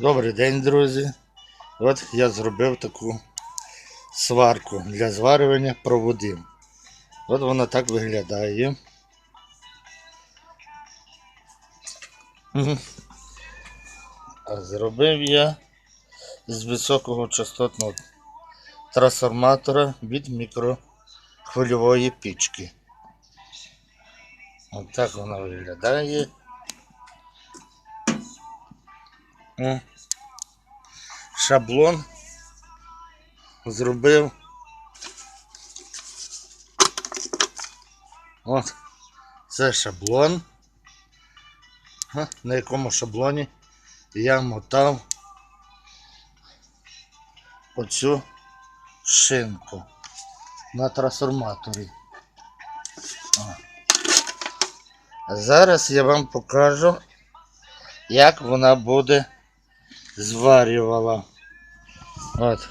Добрий день, друзі. От я зробив таку сварку для зварювання проводів. От вона так виглядає. А зробив я з високого частотного трансформатора від мікрохвильової пічки. От так вона виглядає. О. Шаблон зробив. От, це шаблон, на якому шаблоні я мотав оцю шинку на трансформаторі. А зараз я вам покажу, як вона буде зварювала. От.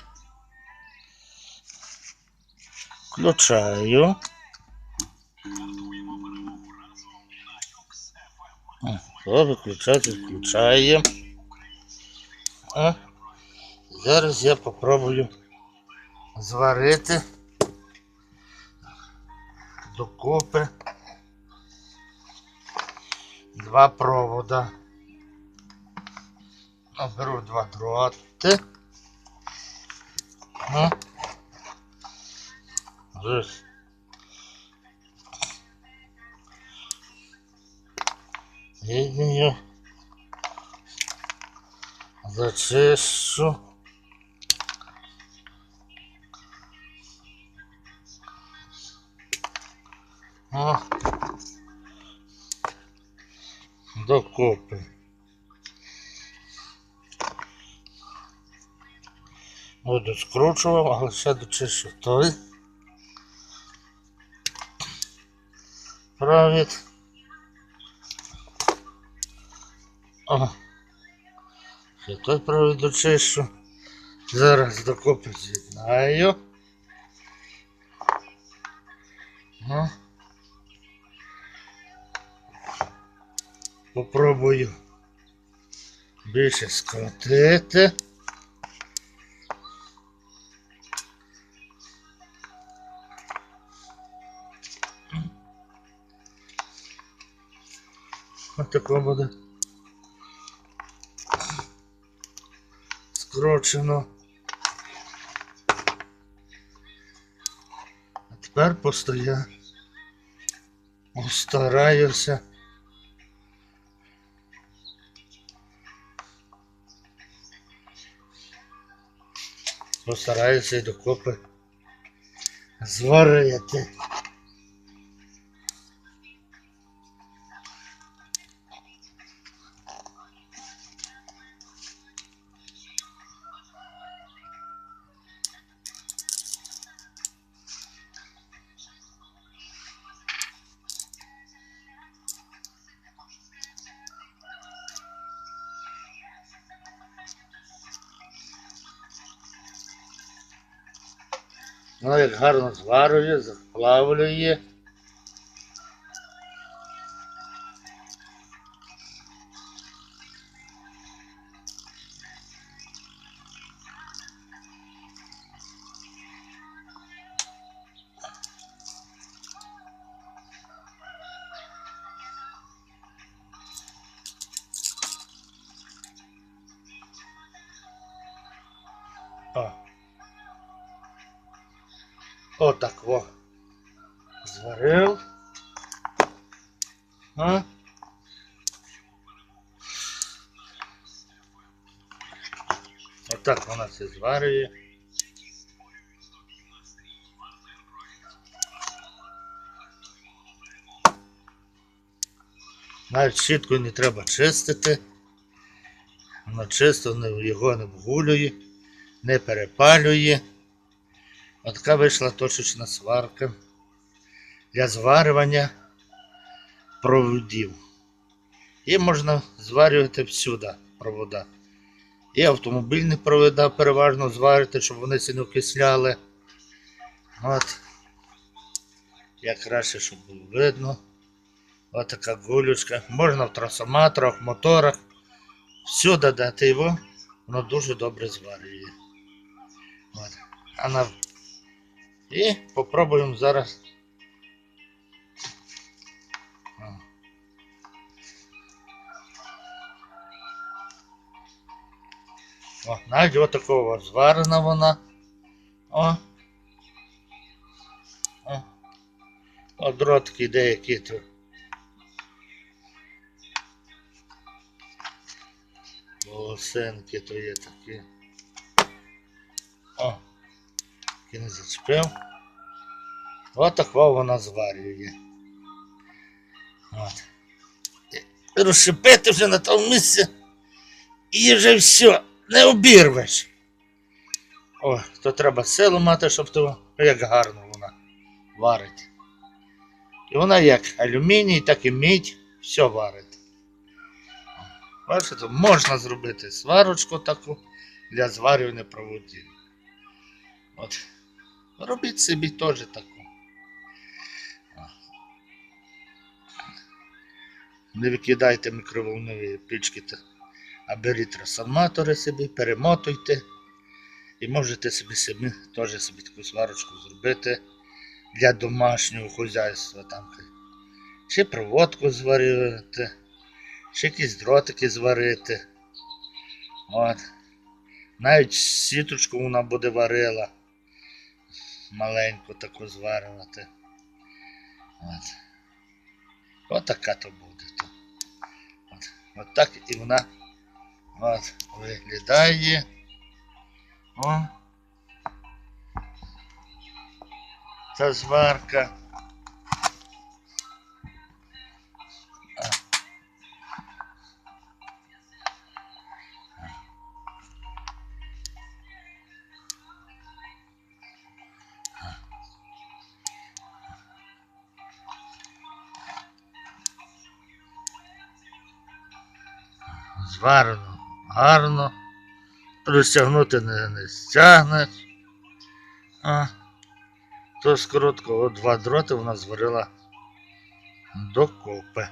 Включаю. О, виключати, включаємо. О. Зараз я попробую зварити докупи два провода. Ну, Беру два дроти. Ну. Ось. Лінію. Зачищу. О. Докупи. Буду скручував, але ще дочищу той. Провід. О. Ще той провід дочищу. Зараз докупи з'єднаю. Попробую більше скрутити. Тако буде. Скручено. А тепер просто я постараюся. Постараюся і докупи зварити. Ну, як гарно зварює, заплавлює. Отак во. Зварив. А? Отак вона все зварює. Навіть щіткою не треба чистити. Воно чисто його не вгулює, не перепалює. От така вийшла точечна сварка для зварювання проводів. І можна зварювати всюди провода. І автомобільні провода переважно зварити, щоб вони се не окисляли. От. Як краще, щоб було видно. Ось така гулючка. Можна в трансформаторах, моторах. Всюди дати його. Воно дуже добре зварює. От. А на... І попробуємо зараз. О. Навіть отакого зварена вона. О. О. О, деякі тут. Волосенки то є такі. О, таки не зачепив. От такого вона зварює. От. Розшипити вже на тому місці. І вже все, не обірвеш. О, то треба силу мати, щоб то як гарно вона варить. І вона як алюміній, так і мідь, все варить. Бачите, можна зробити сварочку таку для зварювання проводів. От. Робіть собі теж таку. Не викидайте мікроволнові пічки, а беріть трансформатори собі, перемотуйте. І можете собі самі теж собі таку сварочку зробити для домашнього хазяйства. Там. Чи проводку зварити, чи якісь дротики зварити. От. Навіть сіточку вона буде варила. Маленьку таку зварювати. От. От така то буде. От. От так і вона от, виглядає. О. Та зварка. Зварено гарно. Розтягнути не, не стягнеш. А то з короткого два дроти вона зварила докупи.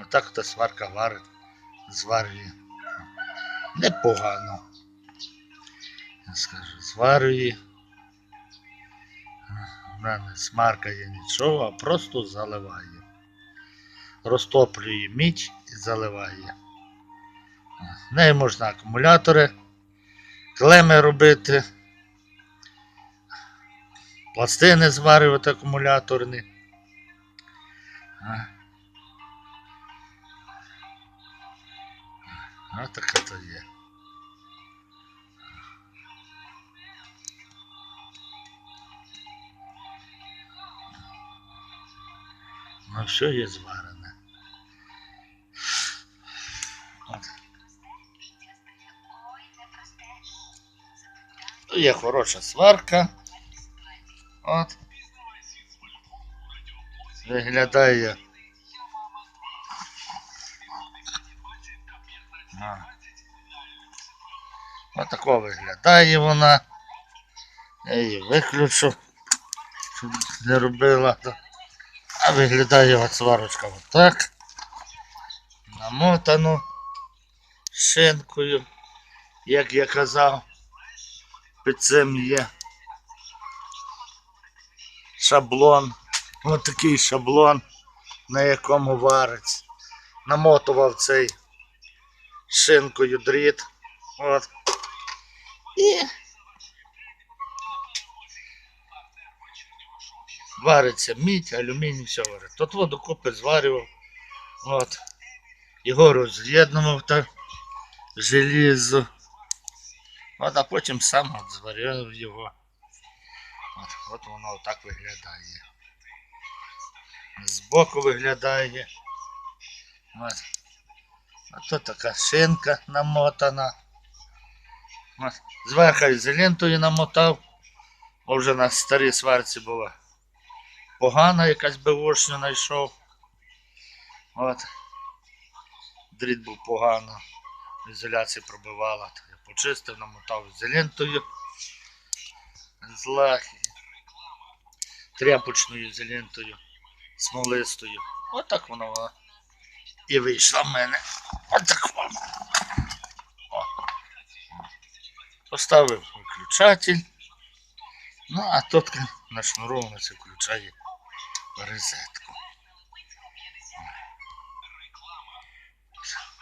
Отак та сварка варить, зварює. Непогано. Я скажу, зварює. Вона не смаркає нічого, а просто заливає. Розтоплює мідь і заливає. В неї можна акумулятори, клеми робити, пластини зварювати акумуляторні. А. Така то є. Ну все є зварене. Є хороша сварка. От. Виглядає. Отако виглядає вона. Я її виключу, щоб не робила. А виглядає от сварочка отак. Намотану шинкою, як я казав. Під цим є шаблон. Ось такий шаблон, на якому варить. Намотував цей шинкою дріт. От. І вариться мідь, алюміній, все варить. Тут водокупи зварював. От. Його роз'єднував так желізо. От, а потім сам зварив його. От, от воно отак виглядає. Збоку виглядає. От. А тут така шинка намотана. От. Зверху ізолентою намотав. Бо вже на старій сварці була погана, якась бивошня знайшов. От. Дріт був погано. Ізоляція пробивала. Я почистив, намотав ізолентою. З лахи. Тряпочною ізолентою. Смолистою. Отак воно вона і вийшла в мене. Отак воно. Поставив виключатель. Ну, а тут на шнуровано це включає розетку.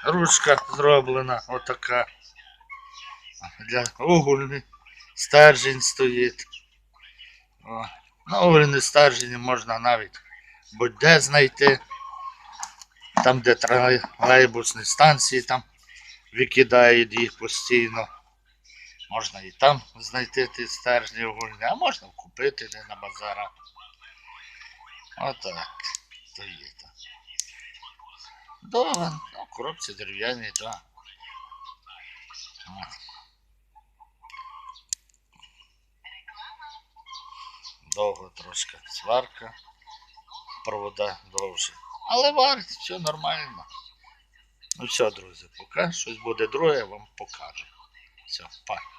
Ручка зроблена отака. Для угольний стержень стоїть. О. На угольний стержень можна навіть будь-де знайти. Там, де тролейбусні станції, там викидають їх постійно. Можна і там знайти ті стержні угольні, а можна купити де на базарах. Отак. То є то. Довго, коробці дерев'яний, так. Довго трошки сварка, провода довше. Але варить, все нормально. Ну все, друзі, поки щось буде друге, я вам покажу. Все, па.